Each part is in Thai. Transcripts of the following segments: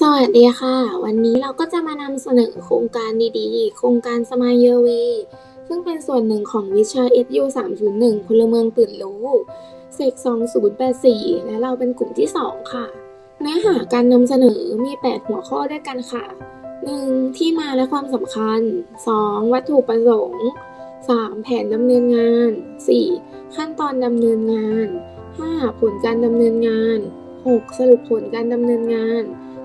สวัสดีค่ะ วันนี้เราก็จะมานำเสนอโครงการดีๆ โครงการสมายเยเวซึ่งเป็นส่วนหนึ่งของวิชา SU 301พลเมืองตื่นรู้เซก2084 และเราเป็นกลุ่มที่ 2 ค่ะ เนื้อหาการนำเสนอมี 8 หัวข้อด้วยกันค่ะ 1. ที่มาและความสำคัญ 2. วัตถุประสงค์ 3. แผนดำเนินงาน 4. ขั้นตอนดำเนินงาน 5. ผลการดำเนินงาน 6. สรุปผลการดำเนินงาน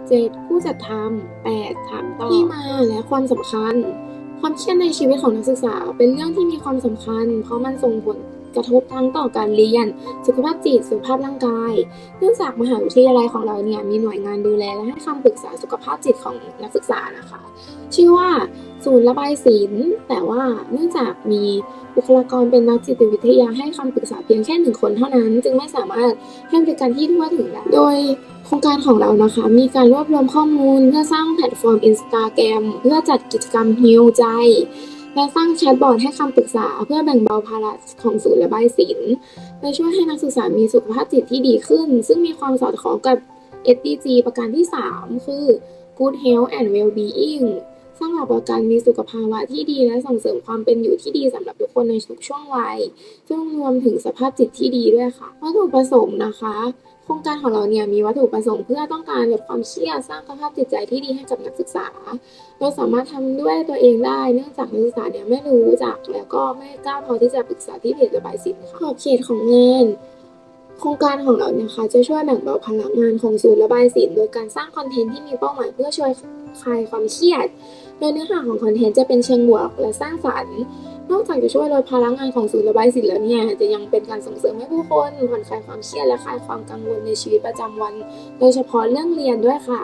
7. ผู้จัดทำ 8. ถามตอบที่มาและความสำคัญ ความเครียดในชีวิตของนักศึกษา เป็นเรื่องที่มีความสำคัญ เพราะมันส่งผลกระทบทั้งต่อการเรียน สุขภาพจิต สุขภาพร่างกาย เนื่องจากมหาวิทยาลัยของเราเนี่ยมีหน่วยงานดูแลและให้คำปรึกษาสุขภาพจิตของนักศึกษานะคะ ชื่อว่า ศูนย์ระบายสินแต่ว่าเนื่องจากมีบุคลากรเป็นนักจิตวิทยาให้คำปรึกษาเพียงแค่หนึ่งคนเท่านั้น จึงไม่สามารถให้บริการที่ทั่วถึงได้โดยโครงการของเรานะคะ มีการรวบรวมข้อมูล เพื่อสร้างแพลตฟอร์ม Instagram เพื่อจัดกิจกรรมฮิวใจ และสร้างแชทบอทให้คำปรึกษา เพื่อแบ่งเบาภาระของศูนย์ระบายสินและช่วยให้นักศึกษามีสุขภาพจิตที่ดีขึ้น ซึ่งมีความสอดคล้องกับ SDG ประการที่ 3 คือ Good Health and Well-being สร้างหลักประกันมีสุขภาวะที่ดีและส่งเสริมความเป็นอยู่ที่ดีสำหรับทุกคนในทุกช่วงวัย ซึ่งรวมถึงสภาพจิตที่ดีด้วยค่ะ วัตถุประสงค์นะคะ โครงการของเราเนี่ยมีวัตถุประสงค์เพื่อต้องการลดความเครียดสร้างสภาพจิตใจที่ดีให้กับนักศึกษา เราสามารถทำด้วยตัวเองได้ เนื่องจากนักศึกษาเนี่ยไม่รู้จักแล้วก็ไม่กล้าพอที่จะปรึกษาที่เพจระบายสินค่ะขอบเขตของงานโครงการของเราเนี่ยค่ะจะช่วยแบ่งเบาภาระงานของศูนย์ระบายสินโดยการสร้างคอนเทนต์ที่มีเป้าหมายเพื่อช่วย คลายความเครียด โดยเนื้อหาของคอนเทนต์จะเป็นเชิงบวกและสร้างสรรค์ นอกจากจะช่วยลดภาระงานของศูนย์ระบายสินแล้วเนี่ยจะยังเป็นการส่งเสริมให้ผู้คนผ่อนคลายความเครียดและคลายความกังวลในชีวิตประจำวัน โดยเฉพาะเรื่องเรียนด้วยค่ะ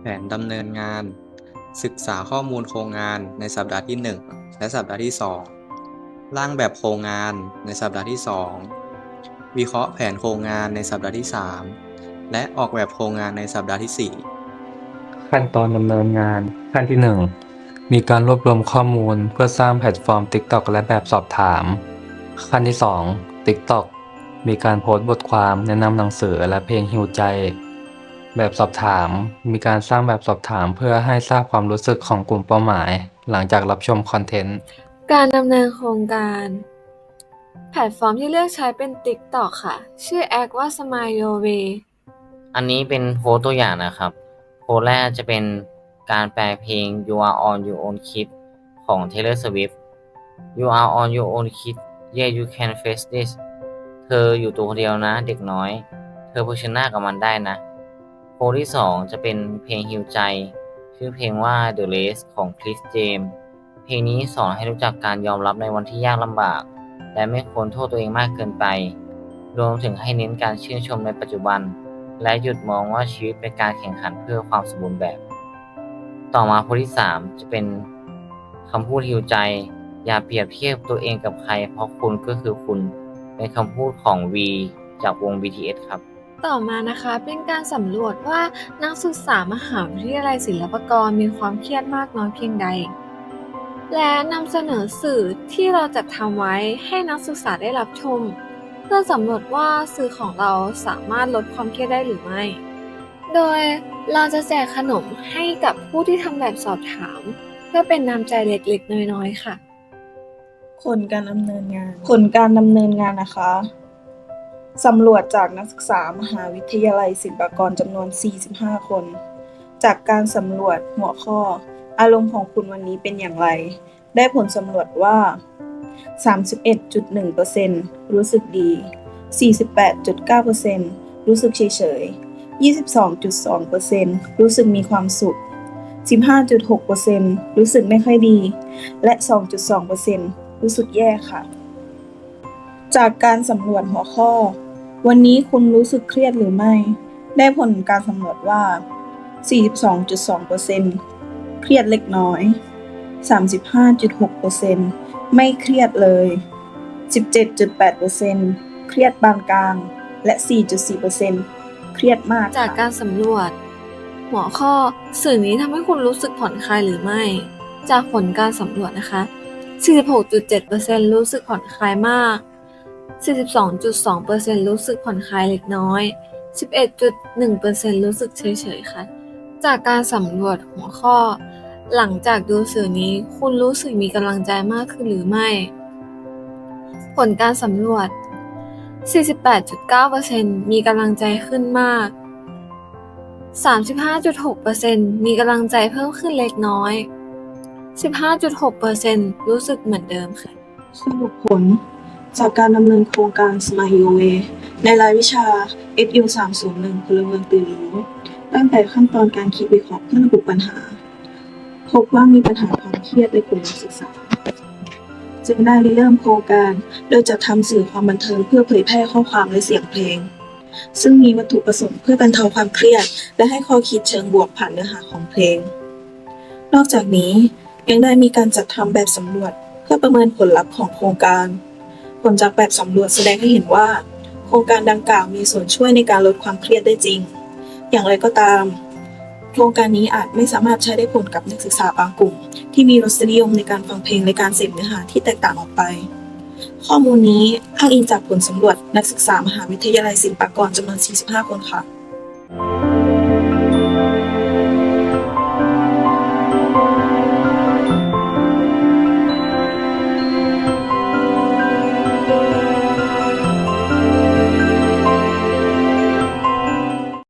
แผนดำเนินงาน ศึกษาข้อมูลโครงงานในสัปดาห์ที่ 1 และสัปดาห์ที่ 2 ร่างแบบโครงงานในสัปดาห์ที่ 2วิเคราะห์แผนโครงงานในสัปดาห์ที่ 3 และออกแบบโครงงานในสัปดาห์ที่ 4 ขั้นตอนดำเนินงาน ขั้นที่ 1 มีการรวบรวมข้อมูลเพื่อสร้างแพลตฟอร์ม TikTok และแบบสอบถาม ขั้นที่ 2 TikTok มีการโพสต์บทความแนะนำหนังสือและเพลงฮิวใจ แบบสอบถาม มีการสร้างแบบสอบถามเพื่อให้ทราบความรู้สึกของกลุ่มเป้าหมาย หลังจากรับชมคอนเทนต์ การดำเนินโครงการ แพลตฟอร์มที่เลือกใช้เป็น TikTok ค่ะ ชื่อแอคว่า Smile Your Way อันนี้เป็นโพสต์ตัวอย่างนะครับโพสต์ แรกจะเป็นการแปลเพลง You Are On Your Own Kid ของ Taylor Swift You Are On Your Own Kid Yeah You Can Face This เธออยู่ตัวคนเดียวนะเด็กน้อย เธอเผชิญหน้ากับมันได้นะ โพสต์ที่ 2 จะเป็นเพลงฮิวใจ ชื่อเพลงว่า The Race ของ Chris James เพลงนี้สอนให้รู้จักการยอมรับในวันที่ยากลำบาก และไม่ควรโทษตัวเองมากเกินไป รวมถึงให้เน้นการชื่นชมในปัจจุบัน และหยุดมองว่าชีวิตเป็นการแข่งขันเพื่อความสมบูรณ์แบบ ต่อมาโพสต์ที่ 3 จะเป็นคำพูดฮิวใจ อย่าเปรียบเทียบตัวเองกับใคร เพราะคุณก็คือคุณเป็นคำพูดของ V จากวง BTS ครับ ต่อมานะคะเป็นการสำรวจว่านักศึกษามหาวิทยาลัยศิลปากรมีความเครียดมากน้อยเพียงใด และนำเสนอสื่อที่เราจัดทำไว้ให้นักศึกษาได้รับชม เพื่อสำรวจว่าสื่อของเราสามารถลดความเครียดได้หรือไม่ โดยเราจะแจกขนมให้กับผู้ที่ทำแบบสอบถาม เพื่อเป็นน้ำใจเล็กๆ น้อยๆ ค่ะ ผลการดำเนินงาน ผลการดำเนินงานนะคะสำรวจจากนักศึกษามหาวิทยาลัยศิลปากรจำนวน 45 คน จากการสำรวจหัวข้อ อารมณ์ของคุณวันนี้เป็นอย่างไร ได้ผลสำรวจว่า 31.1%รู้สึกดี 48.9%รู้สึกเฉยๆ 22.2%รู้สึกมีความสุข 15.6%รู้สึกไม่ค่อยดี และ 2.2%รู้สึกแย่ค่ะ จากการสำรวจหัวข้อ วันนี้คุณรู้สึกเครียดหรือไม่ ได้ผลการสำรวจว่า 42.2%เครียดเล็กน้อย 35.6% ไม่เครียดเลย 17.8%เครียดปานกลาง และ 4.4%เครียดมากจากค่ะการสำรวจ หัวข้อสื่อนี้ทำให้คุณรู้สึกผ่อนคลายหรือไม่ จากผลการสำรวจนะคะ 46.7%รู้สึกผ่อนคลายมาก 42.2%รู้สึกผ่อนคลายเล็กน้อย 11.1%รู้สึกเฉยๆค่ะ จากการสำรวจหัวข้อ หลังจากดูสื่อนี้คุณรู้สึกมีกำลังใจมากขึ้นหรือไม่ ผลการสำรวจ 48.9%มีกำลังใจขึ้นมาก 35.6%มีกำลังใจเพิ่มขึ้นเล็กน้อย 15.6%รู้สึกเหมือนเดิมค่ะ สรุปผลจากการดำเนินโครงการ Smart Your Way ในรายวิชา SU 301พลเมืองตื่นรู้ตั้งแต่ขั้นตอนการคิดวิเคราะห์เพื่อระบุปัญหา พบว่ามีปัญหาความเครียดในกลุ่มนักศึกษา จึงได้ริเริ่มโครงการ โดยจัดทำสื่อความบันเทิงเพื่อเผยแพร่ข้อความและเสียงเพลง ซึ่งมีวัตถุประสงค์เพื่อบรรเทาความเครียด และให้ข้อคิดเชิงบวกผ่านเนื้อหาของเพลง นอกจากนี้ยังได้มีการจัดทำแบบสำรวจเพื่อประเมินผลลัพธ์ของโครงการ ผลจากแบบสำรวจแสดงให้เห็นว่า โครงการดังกล่าวมีส่วนช่วยในการลดความเครียดได้จริง อย่างไรก็ตาม โครงการนี้อาจไม่สามารถใช้ได้ผลกับนักศึกษาบางกลุ่ม ที่มีรสนิยมในการฟังเพลงและการเสพเนื้อหาที่แตกต่างออกไป ข้อมูลนี้อ้างอิงจากผลสำรวจนักศึกษามหาวิทยาลัยศิลปากรจำนวน 45 คนค่ะ